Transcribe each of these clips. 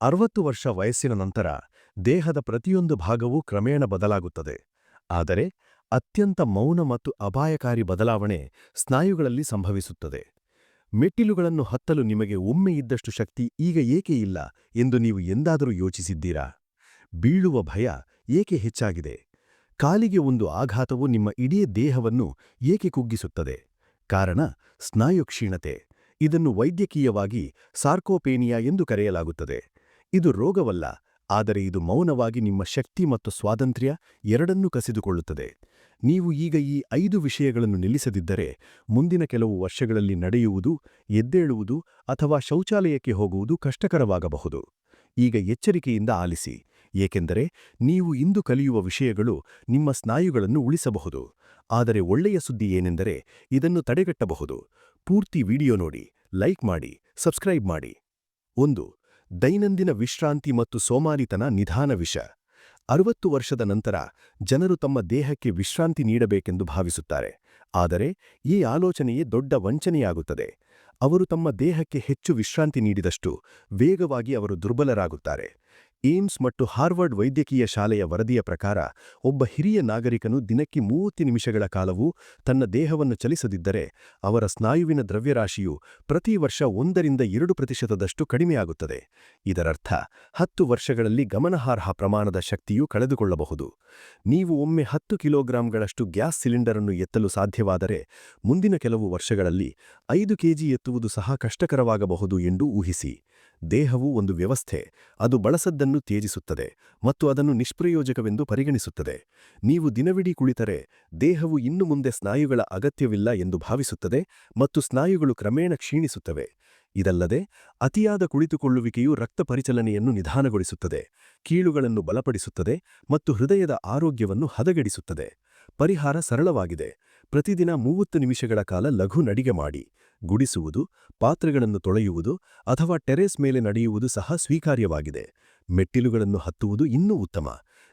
ಅರವತ್ತು ವರ್ಷ ವಯಸ್ಸಿನ ನಂತರ ದೇಹದ ಪ್ರತಿಯೊಂದು ಭಾಗವೂ ಕ್ರಮೇಣ ಬದಲಾಗುತ್ತದೆ. ಆದರೆ ಅತ್ಯಂತ ಮೌನ ಮತ್ತು ಅಪಾಯಕಾರಿ ಬದಲಾವಣೆ ಸ್ನಾಯುಗಳಲ್ಲಿ ಸಂಭವಿಸುತ್ತದೆ. ಮೆಟ್ಟಿಲುಗಳನ್ನು ಹತ್ತಲು ನಿಮಗೆ ಒಮ್ಮೆ ಇದ್ದಷ್ಟು ಶಕ್ತಿ ಈಗ ಏಕೆ ಇಲ್ಲ ಎಂದು ನೀವು ಎಂದಾದರೂ ಯೋಚಿಸಿದ್ದೀರಾ? ಬೀಳುವ ಭಯ ಏಕೆ ಹೆಚ್ಚಾಗಿದೆ? ಕಾಲಿಗೆ ಒಂದು ಆಘಾತವು ನಿಮ್ಮ ಇಡೀ ದೇಹವನ್ನು ಏಕೆ ಕುಗ್ಗಿಸುತ್ತದೆ? ಕಾರಣ ಸ್ನಾಯು ಕ್ಷೀಣತೆ ಇದನ್ನು ವೈದ್ಯಕೀಯವಾಗಿ ಸಾರ್ಕೋಪೇನಿಯಾ ಎಂದು ಕರೆಯಲಾಗುತ್ತದೆ. ಇದು ರೋಗವಲ್ಲ, ಆದರೆ ಇದು ಮೌನವಾಗಿ ನಿಮ್ಮ ಶಕ್ತಿ ಮತ್ತು ಸ್ವಾತಂತ್ರ್ಯ ಎರಡನ್ನೂ ಕಸಿದುಕೊಳ್ಳುತ್ತದೆ. ನೀವು ಈಗ ಈ ಐದು ವಿಷಯಗಳನ್ನು ನಿಲ್ಲಿಸದಿದ್ದರೆ ಮುಂದಿನ ಕೆಲವು ವರ್ಷಗಳಲ್ಲಿ ನಡೆಯುವುದು, ಎದ್ದೇಳುವುದು ಅಥವಾ ಶೌಚಾಲಯಕ್ಕೆ ಹೋಗುವುದು ಕಷ್ಟಕರವಾಗಬಹುದು. ಈಗ ಎಚ್ಚರಿಕೆಯಿಂದ ಆಲಿಸಿ, ಏಕೆಂದರೆ ನೀವು ಇಂದು ಕಲಿಯುವ ವಿಷಯಗಳು ನಿಮ್ಮ ಸ್ನಾಯುಗಳನ್ನು ಉಳಿಸಬಹುದು. ಆದರೆ ಒಳ್ಳೆಯ ಸುದ್ದಿ ಏನೆಂದರೆ ಇದನ್ನು ತಡೆಗಟ್ಟಬಹುದು. ಪೂರ್ತಿ ವಿಡಿಯೋ ನೋಡಿ, ಲೈಕ್ ಮಾಡಿ, ಸಬ್ಸ್ಕ್ರೈಬ್ ಮಾಡಿ. ಒಂದು ದೈನಂದಿನ ವಿಶ್ರಾಂತಿ ಮತ್ತು ಸೋಮಾರಿತನ ನಿಧಾನ ವಿಷ. ಅರುವತ್ತು ವರ್ಷದ ನಂತರ ಜನರು ತಮ್ಮ ದೇಹಕ್ಕೆ ವಿಶ್ರಾಂತಿ ನೀಡಬೇಕೆಂದು ಭಾವಿಸುತ್ತಾರೆ. ಆದರೆ ಈ ಆಲೋಚನೆಯೇ ದೊಡ್ಡ ವಂಚನೆಯಾಗುತ್ತದೆ. ಅವರು ತಮ್ಮ ದೇಹಕ್ಕೆ ಹೆಚ್ಚು ವಿಶ್ರಾಂತಿ ನೀಡಿದಷ್ಟು ವೇಗವಾಗಿ ಅವರು ದುರ್ಬಲರಾಗುತ್ತಾರೆ. ಏಮ್ಸ್ ಮತ್ತು ಹಾರ್ವರ್ಡ್ ವೈದ್ಯಕೀಯ ಶಾಲೆಯ ವರದಿಯ ಪ್ರಕಾರ, ಒಬ್ಬ ಹಿರಿಯ ನಾಗರಿಕನು ದಿನಕ್ಕೆ ಮೂವತ್ತು ನಿಮಿಷಗಳ ಕಾಲವೂ ತನ್ನ ದೇಹವನ್ನು ಚಲಿಸದಿದ್ದರೆ, ಅವರ ಸ್ನಾಯುವಿನ ದ್ರವ್ಯರಾಶಿಯು ಪ್ರತಿ ವರ್ಷ ಒಂದರಿಂದ ಎರಡು ಪ್ರತಿಶತದಷ್ಟು ಕಡಿಮೆಯಾಗುತ್ತದೆ. ಇದರರ್ಥ, ಹತ್ತು ವರ್ಷಗಳಲ್ಲಿ ಗಮನಾರ್ಹ ಪ್ರಮಾಣದ ಶಕ್ತಿಯು ಕಳೆದುಕೊಳ್ಳಬಹುದು. ನೀವು ಒಮ್ಮೆ ಹತ್ತು ಕಿಲೋಗ್ರಾಂಗಳಷ್ಟು ಗ್ಯಾಸ್ ಸಿಲಿಂಡರನ್ನು ಎತ್ತಲು ಸಾಧ್ಯವಾದರೆ, ಮುಂದಿನ ಕೆಲವು ವರ್ಷಗಳಲ್ಲಿ ಐದು ಕೆಜಿ ಎತ್ತುವುದು ಸಹ ಕಷ್ಟಕರವಾಗಬಹುದು ಎಂದು ಊಹಿಸಿ. ದೇಹವು ಒಂದು ವ್ಯವಸ್ಥೆ, ಅದು ಬಳಸದ್ದನ್ನು ತ್ಯಜಿಸುತ್ತದೆ ಮತ್ತು ಅದನ್ನು ನಿಷ್ಪ್ರಯೋಜಕವೆಂದು ಪರಿಗಣಿಸುತ್ತದೆ. ನೀವು ದಿನವಿಡೀ ಕುಳಿತರೆ ದೇಹವು ಇನ್ನು ಮುಂದೆ ಸ್ನಾಯುಗಳ ಅಗತ್ಯವಿಲ್ಲ ಎಂದು ಭಾವಿಸುತ್ತದೆ ಮತ್ತು ಸ್ನಾಯುಗಳು ಕ್ರಮೇಣ ಕ್ಷೀಣಿಸುತ್ತವೆ. ಇದಲ್ಲದೆ ಅತಿಯಾದ ಕುಳಿತುಕೊಳ್ಳುವಿಕೆಯು ರಕ್ತ ಪರಿಚಲನೆಯನ್ನು ನಿಧಾನಗೊಳಿಸುತ್ತದೆ ಕೀಳುಗಳನ್ನು ಬಲಪಡಿಸುತ್ತದೆ ಮತ್ತು ಹೃದಯದ ಆರೋಗ್ಯವನ್ನು ಹದಗೆಡಿಸುತ್ತದೆ. ಪರಿಹಾರ ಸರಳವಾಗಿದೆ. ಪ್ರತಿದಿನ ಮೂವತ್ತು ನಿಮಿಷಗಳ ಕಾಲ ಲಘು ನಡಿಗೆ ಮಾಡಿ, ಗುಡಿಸುವುದು, ಪಾತ್ರೆಗಳನ್ನು ತೊಳೆಯುವುದು ಅಥವಾ ಟೆರೇಸ್ ಮೇಲೆ ನಡೆಯುವುದು ಸಹ ಸ್ವೀಕಾರ್ಯವಾಗಿದೆ. ಮೆಟ್ಟಿಲುಗಳನ್ನು ಹತ್ತುವುದು ಇನ್ನೂ ಉತ್ತಮ.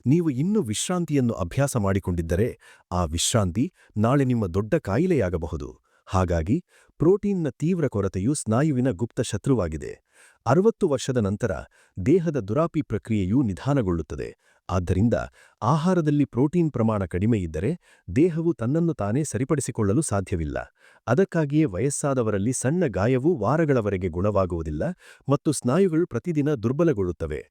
ನೀವು ಇನ್ನೂ ವಿಶ್ರಾಂತಿಯನ್ನು ಅಭ್ಯಾಸ ಮಾಡಿಕೊಂಡಿದ್ದರೆ ಆ ವಿಶ್ರಾಂತಿ ನಾಳೆ ನಿಮ್ಮ ದೊಡ್ಡ ಕಾಯಿಲೆಯಾಗಬಹುದು. ಹಾಗಾಗಿ ಪ್ರೋಟೀನ್ನ ತೀವ್ರ ಕೊರತೆಯು ಸ್ನಾಯುವಿನ ಗುಪ್ತ ಶತ್ರುವಾಗಿದೆ. ಅರವತ್ತು ವರ್ಷದ ನಂತರ ದೇಹದ ದುರಾಪಿ ಪ್ರಕ್ರಿಯೆಯು ನಿಧಾನಗೊಳ್ಳುತ್ತದೆ. ಆದ್ದರಿಂದ ಆಹಾರದಲ್ಲಿ ಪ್ರೋಟೀನ್ ಪ್ರಮಾಣ ಕಡಿಮೆಯಿದ್ದರೆ ದೇಹವು ತನ್ನನ್ನು ತಾನೇ ಸರಿಪಡಿಸಿಕೊಳ್ಳಲು ಸಾಧ್ಯವಿಲ್ಲ. ಅದಕ್ಕಾಗಿಯೇ ವಯಸ್ಸಾದವರಲ್ಲಿ ಸಣ್ಣ ಗಾಯವೂ ವಾರಗಳವರೆಗೆ ಗುಣವಾಗುವುದಿಲ್ಲ ಮತ್ತು ಸ್ನಾಯುಗಳು ಪ್ರತಿದಿನ ದುರ್ಬಲಗೊಳ್ಳುತ್ತವೆ.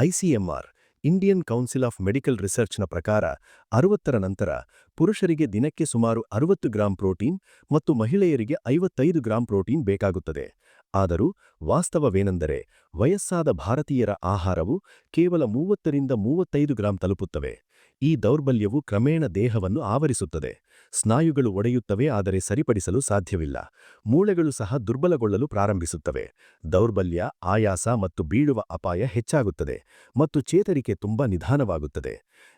ICMR Indian Council of Medical ರಿಸರ್ಚ್ನ ಪ್ರಕಾರ ಅರುವತ್ತರ ನಂತರ ಪುರುಷರಿಗೆ ದಿನಕ್ಕೆ ಸುಮಾರು ಅರುವತ್ತು ಗ್ರಾಂ ಪ್ರೋಟೀನ್ ಮತ್ತು ಮಹಿಳೆಯರಿಗೆ ಐವತ್ತೈದು ಗ್ರಾಂ ಪ್ರೋಟೀನ್ ಬೇಕಾಗುತ್ತದೆ. ಆದರೂ ವಾಸ್ತವವೇನೆಂದರೆ ವಯಸ್ಸಾದ ಭಾರತೀಯರ ಆಹಾರವು ಕೇವಲ ಮೂವತ್ತರಿಂದ ಮೂವತ್ತೈದು ಗ್ರಾಂ ತಲುಪುತ್ತವೆ. ಈ ದೌರ್ಬಲ್ಯವು ಕ್ರಮೇಣ ದೇಹವನ್ನು ಆವರಿಸುತ್ತದೆ. ಸ್ನಾಯುಗಳು ಒಡೆಯುತ್ತವೆ, ಆದರೆ ಸರಿಪಡಿಸಲು ಸಾಧ್ಯವಿಲ್ಲ. ಮೂಳೆಗಳು ಸಹ ದುರ್ಬಲಗೊಳ್ಳಲು ಪ್ರಾರಂಭಿಸುತ್ತವೆ. ದೌರ್ಬಲ್ಯ, ಆಯಾಸ ಮತ್ತು ಬೀಳುವ ಅಪಾಯ ಹೆಚ್ಚಾಗುತ್ತದೆ ಮತ್ತು ಚೇತರಿಕೆ ತುಂಬಾ ನಿಧಾನವಾಗುತ್ತದೆ.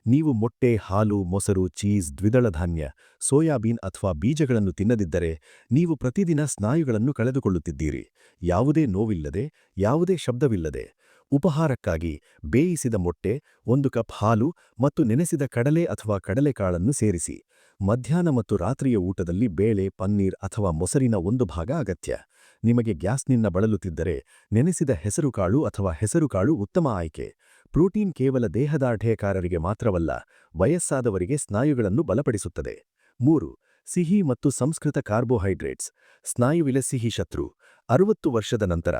ನೀವು ಮೊಟ್ಟೆ, ಹಾಲು, ಮೊಸರು, ಚೀಸ್, ದ್ವಿದಳ ಧಾನ್ಯ, ಸೋಯಾಬೀನ್ ಅಥವಾ ಬೀಜಗಳನ್ನು ತಿನ್ನದಿದ್ದರೆ ನೀವು ಪ್ರತಿದಿನ ಸ್ನಾಯುಗಳನ್ನು ಕಳೆದುಕೊಳ್ಳುತ್ತಿದ್ದೀರಿ. ಯಾವುದೇ ನೋವಿಲ್ಲದೆ, ಯಾವುದೇ ಶಬ್ದವಿಲ್ಲದೆ. ಉಪಹಾರಕ್ಕಾಗಿ ಬೇಯಿಸಿದ ಮೊಟ್ಟೆ, ಒಂದು ಕಪ್ ಹಾಲು ಮತ್ತು ನೆನೆಸಿದ ಕಡಲೆ ಅಥವಾ ಕಡಲೆಕಾಳನ್ನು ಸೇರಿಸಿ. ಮಧ್ಯಾಹ್ನ ಮತ್ತು ರಾತ್ರಿಯ ಊಟದಲ್ಲಿ ಬೇಳೆ, ಪನ್ನೀರ್ ಅಥವಾ ಮೊಸರಿನ ಒಂದು ಭಾಗ ಅಗತ್ಯ. ನಿಮಗೆ ಗ್ಯಾಸ್ನಿಂದ ಬಳಲುತ್ತಿದ್ದರೆ ನೆನೆಸಿದ ಹೆಸರುಕಾಳು ಅಥವಾ ಹೆಸರುಕಾಳು ಉತ್ತಮ ಆಯ್ಕೆ. ಪ್ರೋಟೀನ್ ಕೇವಲ ದೇಹದಾಢ್ಯಕಾರರಿಗೆ ಮಾತ್ರವಲ್ಲ, ವಯಸ್ಸಾದವರಿಗೆ ಸ್ನಾಯುಗಳನ್ನು ಬಲಪಡಿಸುತ್ತದೆ. ಮೂರು, ಸಿಹಿ ಮತ್ತು ಸಂಸ್ಕೃತ ಕಾರ್ಬೋಹೈಡ್ರೇಟ್ಸ್. ಸ್ನಾಯುವಿಲ ಸಿಹಿ ಶತ್ರು. ಅರುವತ್ತು ವರ್ಷದ ನಂತರ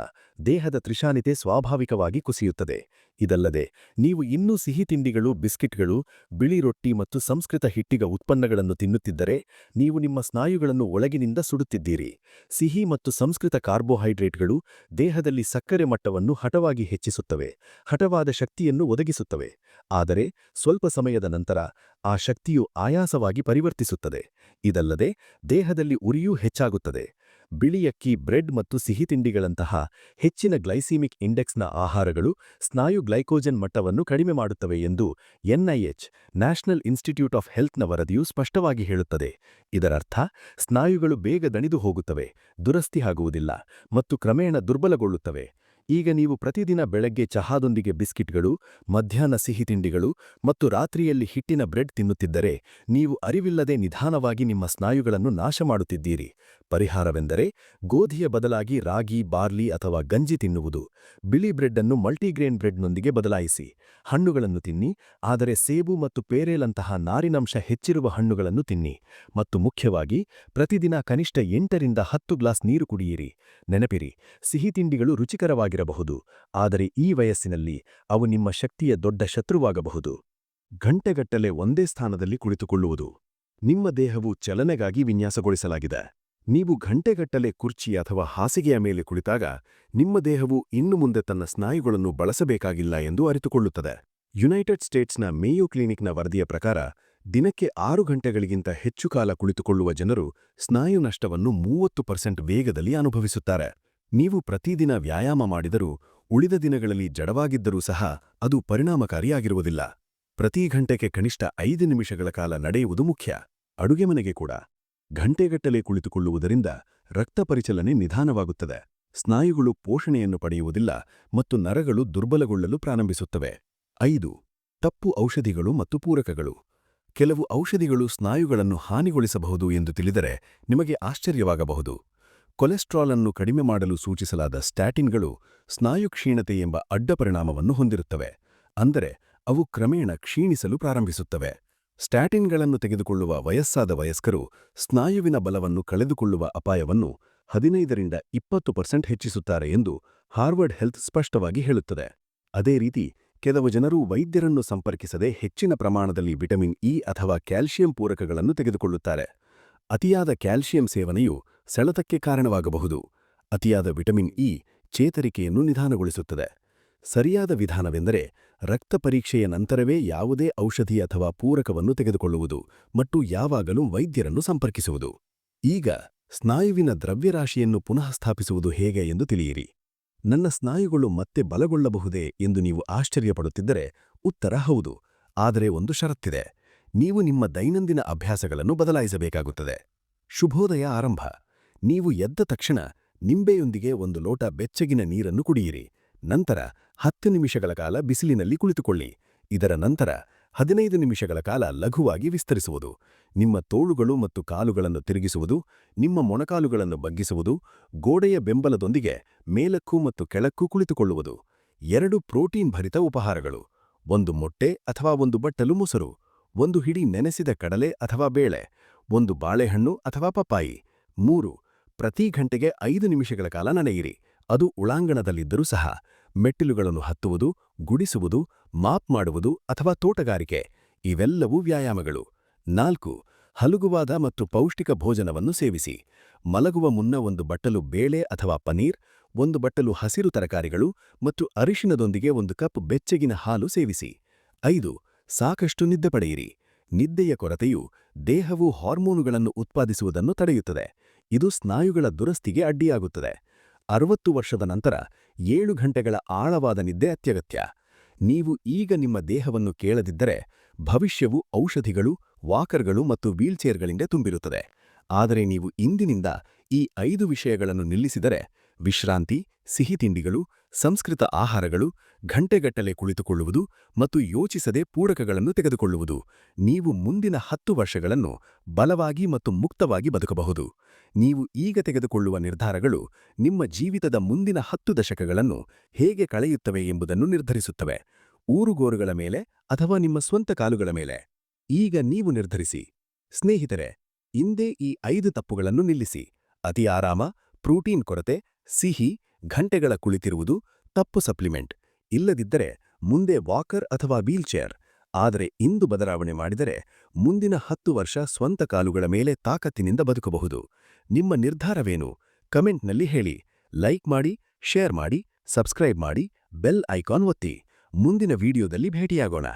ದೇಹದ ತ್ರಿಶಾನಿತೆ ಸ್ವಾಭಾವಿಕವಾಗಿ ಕುಸಿಯುತ್ತದೆ. ಇದಲ್ಲದೆ, ನೀವು ಇನ್ನೂ ಸಿಹಿ ತಿಂಡಿಗಳು, ಬಿಸ್ಕಿಟ್ಗಳು, ಬಿಳಿ ರೊಟ್ಟಿ ಮತ್ತು ಸಂಸ್ಕೃತ ಹಿಟ್ಟಿಗ ಉತ್ಪನ್ನಗಳನ್ನು ತಿನ್ನುತ್ತಿದ್ದರೆ, ನೀವು ನಿಮ್ಮ ಸ್ನಾಯುಗಳನ್ನು ಒಳಗಿನಿಂದ ಸುಡುತ್ತಿದ್ದೀರಿ. ಸಿಹಿ ಮತ್ತು ಸಂಸ್ಕೃತ ಕಾರ್ಬೋಹೈಡ್ರೇಟ್ಗಳು ದೇಹದಲ್ಲಿ ಸಕ್ಕರೆ ಮಟ್ಟವನ್ನು ಹಠವಾಗಿ ಹೆಚ್ಚಿಸುತ್ತವೆ ಹಠವಾದ ಶಕ್ತಿಯನ್ನು ಒದಗಿಸುತ್ತವೆ. ಆದರೆ, ಸ್ವಲ್ಪ ಸಮಯದ ನಂತರ ಆ ಶಕ್ತಿಯು ಆಯಾಸವಾಗಿ ಪರಿವರ್ತಿಸುತ್ತದೆ. ಇದಲ್ಲದೆ, ದೇಹದಲ್ಲಿ ಉರಿಯೂ ಹೆಚ್ಚಾಗುತ್ತದೆ. ಬಿಳಿಯಕ್ಕಿ, ಬ್ರೆಡ್ ಮತ್ತು ಸಿಹಿತಿಂಡಿಗಳಂತಹ ಹೆಚ್ಚಿನ ಗ್ಲೈಸೀಮಿಕ್ ಇಂಡೆಕ್ಸ್ನ ಆಹಾರಗಳು ಸ್ನಾಯು ಗ್ಲೈಕೋಜನ್ ಮಟ್ಟವನ್ನು ಕಡಿಮೆ ಮಾಡುತ್ತವೆ ಎಂದು ಎನ್ಐಎಚ್ ನ್ಯಾಷನಲ್ ಇನ್ಸ್ಟಿಟ್ಯೂಟ್ ಆಫ್ ಹೆಲ್ತ್ನ ವರದಿಯು ಸ್ಪಷ್ಟವಾಗಿ ಹೇಳುತ್ತದೆ. ಇದರರ್ಥ, ಸ್ನಾಯುಗಳು ಬೇಗ ದಣಿದು ಹೋಗುತ್ತವೆ, ದುರಸ್ತಿ ಆಗುವುದಿಲ್ಲ ಮತ್ತು ಕ್ರಮೇಣ ದುರ್ಬಲಗೊಳ್ಳುತ್ತವೆ. ಈಗ ನೀವು ಪ್ರತಿದಿನ ಬೆಳಗ್ಗೆ ಚಹಾದೊಂದಿಗೆ ಬಿಸ್ಕಿಟ್ಗಳು, ಮಧ್ಯಾಹ್ನ ಸಿಹಿ ತಿಂಡಿಗಳು ಮತ್ತು ರಾತ್ರಿಯಲ್ಲಿ ಹಿಟ್ಟಿನ ಬ್ರೆಡ್ ತಿನ್ನುತ್ತಿದ್ದರೆ ನೀವು ಅರಿವಿಲ್ಲದೆ ನಿಧಾನವಾಗಿ ನಿಮ್ಮ ಸ್ನಾಯುಗಳನ್ನು ನಾಶ ಮಾಡುತ್ತಿದ್ದೀರಿ. ಪರಿಹಾರವೆಂದರೆ ಗೋಧಿಯ ಬದಲಾಗಿ ರಾಗಿ, ಬಾರ್ಲಿ ಅಥವಾ ಗಂಜಿ ತಿನ್ನುವುದು. ಬಿಳಿ ಬ್ರೆಡ್ ಅನ್ನು ಮಲ್ಟಿಗ್ರೇನ್ ಬ್ರೆಡ್ನೊಂದಿಗೆ ಬದಲಾಯಿಸಿ. ಹಣ್ಣುಗಳನ್ನು ತಿನ್ನಿ, ಆದರೆ ಸೇಬು ಮತ್ತು ಪೇರೇಲಂತಹ ನಾರಿನಂಶ ಹೆಚ್ಚಿರುವ ಹಣ್ಣುಗಳನ್ನು ತಿನ್ನಿ. ಮತ್ತು ಮುಖ್ಯವಾಗಿ ಪ್ರತಿದಿನ ಕನಿಷ್ಠ ಎಂಟರಿಂದ ಹತ್ತು ಗ್ಲಾಸ್ ನೀರು ಕುಡಿಯಿರಿ. ನೆನಪಿರಿ, ಸಿಹಿ ತಿಂಡಿಗಳು ರುಚಿಕರವಾಗಿರಬಹುದು ಆದರೆ ಈ ವಯಸ್ಸಿನಲ್ಲಿ ಅವು ನಿಮ್ಮ ಶಕ್ತಿಯ ದೊಡ್ಡ ಶತ್ರುವಾಗಬಹುದು. ಗಂಟೆಗಟ್ಟಲೆ ಒಂದೇ ಸ್ಥಾನದಲ್ಲಿ ಕುಳಿತುಕೊಳ್ಳುವುದು. ನಿಮ್ಮ ದೇಹವು ಚಲನೆಗಾಗಿ ವಿನ್ಯಾಸಗೊಳಿಸಲಾಗಿದೆ. ನೀವು ಗಂಟೆಗಟ್ಟಲೆ ಕುರ್ಚಿ ಅಥವಾ ಹಾಸಿಗೆಯ ಮೇಲೆ ಕುಳಿತಾಗ ನಿಮ್ಮ ದೇಹವು ಇನ್ನು ಮುಂದೆ ತನ್ನ ಸ್ನಾಯುಗಳನ್ನು ಬಳಸಬೇಕಾಗಿಲ್ಲ ಎಂದು ಅರಿತುಕೊಳ್ಳುತ್ತದೆ. ಯುನೈಟೆಡ್ ಸ್ಟೇಟ್ಸ್ನ ಮೇಯೋ ಕ್ಲಿನಿಕ್ನ ವರದಿಯ ಪ್ರಕಾರ, ದಿನಕ್ಕೆ ಆರು ಗಂಟೆಗಳಿಗಿಂತ ಹೆಚ್ಚು ಕಾಲ ಕುಳಿತುಕೊಳ್ಳುವ ಜನರು ಸ್ನಾಯು ನಷ್ಟವನ್ನು ಮೂವತ್ತು ಪರ್ಸೆಂಟ್ ವೇಗದಲ್ಲಿ ಅನುಭವಿಸುತ್ತಾರೆ. ನೀವು ಪ್ರತಿದಿನ ವ್ಯಾಯಾಮ ಮಾಡಿದರೂ ಉಳಿದ ದಿನಗಳಲ್ಲಿ ಜಡವಾಗಿದ್ದರೂ ಸಹ ಅದು ಪರಿಣಾಮಕಾರಿಯಾಗಿರುವುದಿಲ್ಲ. ಪ್ರತಿ ಘಂಟೆಗೆ ಕನಿಷ್ಠ ಐದು ನಿಮಿಷಗಳ ಕಾಲ ನಡೆಯುವುದು ಮುಖ್ಯ. ಅಡುಗೆ ಮನೆಗೆ ಕೂಡ. ಘಂಟೆಗಟ್ಟಲೆ ಕುಳಿತುಕೊಳ್ಳುವುದರಿಂದ ರಕ್ತ ಪರಿಚಲನೆ ನಿಧಾನವಾಗುತ್ತದೆ. ಸ್ನಾಯುಗಳು ಪೋಷಣೆಯನ್ನು ಪಡೆಯುವುದಿಲ್ಲ ಮತ್ತು ನರಗಳು ದುರ್ಬಲಗೊಳ್ಳಲು ಪ್ರಾರಂಭಿಸುತ್ತವೆ. ಐದು. ತಪ್ಪು ಔಷಧಿಗಳು ಮತ್ತು ಪೂರಕಗಳು. ಕೆಲವು ಔಷಧಿಗಳು ಸ್ನಾಯುಗಳನ್ನು ಹಾನಿಗೊಳಿಸಬಹುದು ಎಂದು ತಿಳಿದರೆ ನಿಮಗೆ ಆಶ್ಚರ್ಯವಾಗಬಹುದು. ಕೊಲೆಸ್ಟ್ರಾಲ್ ಅನ್ನು ಕಡಿಮೆ ಮಾಡಲು ಸೂಚಿಸಲಾದ ಸ್ಟ್ಯಾಟಿನ್ಗಳು ಸ್ನಾಯು ಕ್ಷೀಣತೆ ಎಂಬ ಅಡ್ಡಪರಿಣಾಮವನ್ನು ಹೊಂದಿರುತ್ತವೆ, ಅಂದರೆ ಅವು ಕ್ರಮೇಣ ಕ್ಷೀಣಿಸಲು ಪ್ರಾರಂಭಿಸುತ್ತವೆ. ಸ್ಟ್ಯಾಟಿನ್ಗಳನ್ನು ತೆಗೆದುಕೊಳ್ಳುವ ವಯಸ್ಸಾದ ವಯಸ್ಕರು ಸ್ನಾಯುವಿನ ಬಲವನ್ನು ಕಳೆದುಕೊಳ್ಳುವ ಅಪಾಯವನ್ನು ಹದಿನೈದರಿಂದ ಇಪ್ಪತ್ತು ಪರ್ಸೆಂಟ್ ಹೆಚ್ಚಿಸುತ್ತಾರೆ ಎಂದು ಹಾರ್ವರ್ಡ್ ಹೆಲ್ತ್ ಸ್ಪಷ್ಟವಾಗಿ ಹೇಳುತ್ತದೆ. ಅದೇ ರೀತಿ, ಕೆಲವು ಜನರು ವೈದ್ಯರನ್ನು ಸಂಪರ್ಕಿಸದೆ ಹೆಚ್ಚಿನ ಪ್ರಮಾಣದಲ್ಲಿ ವಿಟಮಿನ್ ಇ ಅಥವಾ ಕ್ಯಾಲ್ಸಿಯಂ ಪೂರಕಗಳನ್ನು ತೆಗೆದುಕೊಳ್ಳುತ್ತಾರೆ. ಅತಿಯಾದ ಕ್ಯಾಲ್ಸಿಯಂ ಸೇವನೆಯು ಸೆಳೆತಕ್ಕೆ ಕಾರಣವಾಗಬಹುದು. ಅತಿಯಾದ ವಿಟಮಿನ್ ಇ ಚೇತರಿಕೆಯನ್ನು ನಿಧಾನಗೊಳಿಸುತ್ತದೆ. ಸರಿಯಾದ ವಿಧಾನವೆಂದರೆ ರಕ್ತ ಪರೀಕ್ಷೆಯ ನಂತರವೇ ಯಾವುದೇ ಔಷಧಿ ಅಥವಾ ಪೂರಕವನ್ನು ತೆಗೆದುಕೊಳ್ಳುವುದು ಮತ್ತು ಯಾವಾಗಲೂ ವೈದ್ಯರನ್ನು ಸಂಪರ್ಕಿಸುವುದು. ಈಗ ಸ್ನಾಯುವಿನ ದ್ರವ್ಯರಾಶಿಯನ್ನು ಪುನಃ ಸ್ಥಾಪಿಸುವುದು ಹೇಗೆ ಎಂದು ತಿಳಿಯಿರಿ. ನನ್ನ ಸ್ನಾಯುಗಳು ಮತ್ತೆ ಬಲಗೊಳ್ಳಬಹುದೇ ಎಂದು ನೀವು ಆಶ್ಚರ್ಯಪಡುತ್ತಿದ್ದರೆ ಉತ್ತರ ಹೌದು, ಆದರೆ ಒಂದು ಷರತ್ತಿದೆ. ನೀವು ನಿಮ್ಮ ದೈನಂದಿನ ಅಭ್ಯಾಸಗಳನ್ನು ಬದಲಾಯಿಸಬೇಕಾಗುತ್ತದೆ. ಶುಭೋದಯ ಆರಂಭ. ನೀವು ಎದ್ದ ತಕ್ಷಣ ನಿಂಬೆಯೊಂದಿಗೆ ಒಂದು ಲೋಟ ಬೆಚ್ಚಗಿನ ನೀರನ್ನು ಕುಡಿಯಿರಿ. ನಂತರ ಹತ್ತು ನಿಮಿಷಗಳ ಕಾಲ ಬಿಸಿಲಿನಲ್ಲಿ ಕುಳಿತುಕೊಳ್ಳಿ. ಇದರ ನಂತರ ಹದಿನೈದು ನಿಮಿಷಗಳ ಕಾಲ ಲಘುವಾಗಿ ವಿಸ್ತರಿಸುವುದು. ನಿಮ್ಮ ತೋಳುಗಳು ಮತ್ತು ಕಾಲುಗಳನ್ನು ತಿರುಗಿಸುವುದು, ನಿಮ್ಮ ಮೊಣಕಾಲುಗಳನ್ನು ಬಗ್ಗಿಸುವುದು, ಗೋಡೆಯ ಬೆಂಬಲದೊಂದಿಗೆ ಮೇಲಕ್ಕೂ ಮತ್ತು ಕೆಳಕ್ಕೂ ಕುಳಿತುಕೊಳ್ಳುವುದು. ಎರಡು ಪ್ರೋಟೀನ್ ಭರಿತ ಉಪಹಾರಗಳು, ಒಂದು ಮೊಟ್ಟೆ ಅಥವಾ ಒಂದು ಬಟ್ಟಲು ಮೊಸರು, ಒಂದು ಹಿಡಿ ನೆನೆಸಿದ ಕಡಲೆ ಅಥವಾ ಬೇಳೆ, ಒಂದು ಬಾಳೆಹಣ್ಣು ಅಥವಾ ಪಪ್ಪಾಯಿ. ಮೂರು ಪ್ರತಿ ಘಂಟೆಗೆ ಐದು ನಿಮಿಷಗಳ ಕಾಲ ನನೆಯಿರಿ ಅದು ಉಳಾಂಗಣದಲ್ಲಿದ್ದರೂ ಸಹ ಮೆಟ್ಟಿಲುಗಳನ್ನು ಹತ್ತುವುದು, ಗುಡಿಸುವುದು, ಮಾಪ್ ಮಾಡುವುದು ಅಥವಾ ತೋಟಗಾರಿಕೆ, ಇವೆಲ್ಲವೂ ವ್ಯಾಯಾಮಗಳು. ನಾಲ್ಕು, ಹಲುಗುವಾದ ಮತ್ತು ಪೌಷ್ಟಿಕ ಭೋಜನವನ್ನು ಸೇವಿಸಿ. ಮಲಗುವ ಮುನ್ನ ಒಂದು ಬಟ್ಟಲು ಬೇಳೆ ಅಥವಾ ಪನೀರ್, ಒಂದು ಬಟ್ಟಲು ಹಸಿರು ತರಕಾರಿಗಳು ಮತ್ತು ಅರಿಶಿನದೊಂದಿಗೆ ಒಂದು ಕಪ್ ಬೆಚ್ಚಗಿನ ಹಾಲು ಸೇವಿಸಿ. ಐದು, ಸಾಕಷ್ಟು ನಿದ್ದೆ ಪಡೆಯಿರಿ. ನಿದ್ದೆಯ ಕೊರತೆಯು ದೇಹವು ಹಾರ್ಮೋನುಗಳನ್ನು ಉತ್ಪಾದಿಸುವುದನ್ನು ತಡೆಯುತ್ತದೆ. ಇದು ಸ್ನಾಯುಗಳ ದುರಸ್ತಿಗೆ ಅಡ್ಡಿಯಾಗುತ್ತದೆ. ಅರವತ್ತು ವರ್ಷದ ನಂತರ ಏಳು ಗಂಟೆಗಳ ಆಳವಾದ ನಿದ್ದೆ ಅತ್ಯಗತ್ಯ. ನೀವು ಈಗ ನಿಮ್ಮ ದೇಹವನ್ನು ಕೇಳದಿದ್ದರೆ ಭವಿಷ್ಯವು ಔಷಧಿಗಳು, ವಾಕರ್ಗಳು ಮತ್ತು ವೀಲ್ಚೇರ್ಗಳಿಂದ ತುಂಬಿರುತ್ತದೆ. ಆದರೆ ನೀವು ಇಂದಿನಿಂದ ಈ ಐದು ವಿಷಯಗಳನ್ನು ನಿಲ್ಲಿಸಿದರೆ ವಿಶ್ರಾಂತಿ, ಸಿಹಿ ತಿಂಡಿಗಳು, ಸಂಸ್ಕೃತ ಆಹಾರಗಳು, ಘಂಟೆಗಟ್ಟಲೆ ಕುಳಿತುಕೊಳ್ಳುವುದು ಮತ್ತು ಯೋಚಿಸದೆ ಪೂರಕಗಳನ್ನು ತೆಗೆದುಕೊಳ್ಳುವುದು. ನೀವು ಮುಂದಿನ ಹತ್ತು ವರ್ಷಗಳನ್ನು ಬಲವಾಗಿ ಮತ್ತು ಮುಕ್ತವಾಗಿ ಬದುಕಬಹುದು. ನೀವು ಈಗ ತೆಗೆದುಕೊಳ್ಳುವ ನಿರ್ಧಾರಗಳು ನಿಮ್ಮ ಜೀವಿತದ ಮುಂದಿನ ಹತ್ತು ದಶಕಗಳನ್ನು ಹೇಗೆ ಕಳೆಯುತ್ತವೆ ಎಂಬುದನ್ನು ನಿರ್ಧರಿಸುತ್ತವೆ. ಊರುಗೋರುಗಳ ಮೇಲೆ ಅಥವಾ ನಿಮ್ಮ ಸ್ವಂತ ಕಾಲುಗಳ ಮೇಲೆ. ಈಗ ನೀವು ನಿರ್ಧರಿಸಿ. ಸ್ನೇಹಿತರೆ ಇಂದೇ ಈ ಐದು ತಪ್ಪುಗಳನ್ನು ನಿಲ್ಲಿಸಿ. ಅತಿ ಆರಾಮ, ಪ್ರೋಟೀನ್ ಕೊರತೆ, ಸಿಹಿ, ಘಂಟೆಗಳ ಕುಳಿತಿರುವುದು ತಪ್ಪು ಸಪ್ಲಿಮೆಂಟ್. ಇಲ್ಲದಿದ್ದರೆ ಮುಂದೆ ವಾಕರ್ ಅಥವಾ ವೀಲ್ಚೇರ್ ಆದರೆ ಇಂದು ಬದಲಾವಣೆ ಮಾಡಿದರೆ ಮುಂದಿನ ಹತ್ತು ವರ್ಷ ಸ್ವಂತ ಕಾಲುಗಳ ಮೇಲೆ ತಾಕತ್ತಿನಿಂದ ಬದುಕಬಹುದು. ನಿಮ್ಮ ನಿರ್ಧಾರವೇನು? ಕಮೆಂಟ್ನಲ್ಲಿ ಹೇಳಿ. ಲೈಕ್ ಮಾಡಿ, ಶೇರ್ ಮಾಡಿ, ಸಬ್ಸ್ಕ್ರೈಬ್ ಮಾಡಿ, ಬೆಲ್ ಐಕಾನ್ ಒತ್ತಿ. ಮುಂದಿನ ವಿಡಿಯೋದಲ್ಲಿ ಭೇಟಿಯಾಗೋಣ.